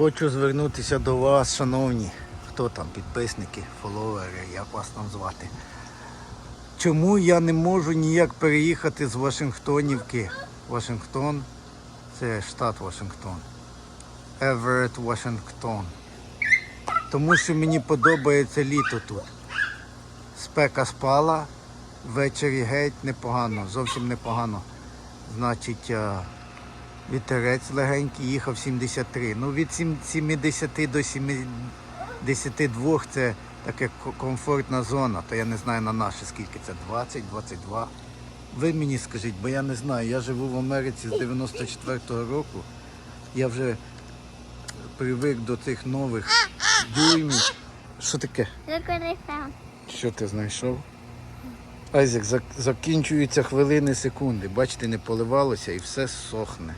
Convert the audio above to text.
Хочу звернутися до вас, шановні, хто там, підписники, фоловери, як вас там звати. Чому я не можу ніяк переїхати з Вашингтонівки? Вашингтон це штат Вашингтон. Еверет, Вашингтон. Тому що мені подобається літо тут. Спека спала, ввечері геть непогано, зовсім непогано. Значить, а, вітерець легенький їхав 73. Ну від 70 до 72 це така комфортна зона. То я не знаю на наші скільки це 20, 22. Ви мені скажіть, бо я не знаю. Я живу в Америці з 94-го року. Я вже привик до цих нових дюймів. Що таке? Що ти знайшов? Айзек, зак- закінчуються хвилини, секунди. Бачите, не поливалося і все сохне.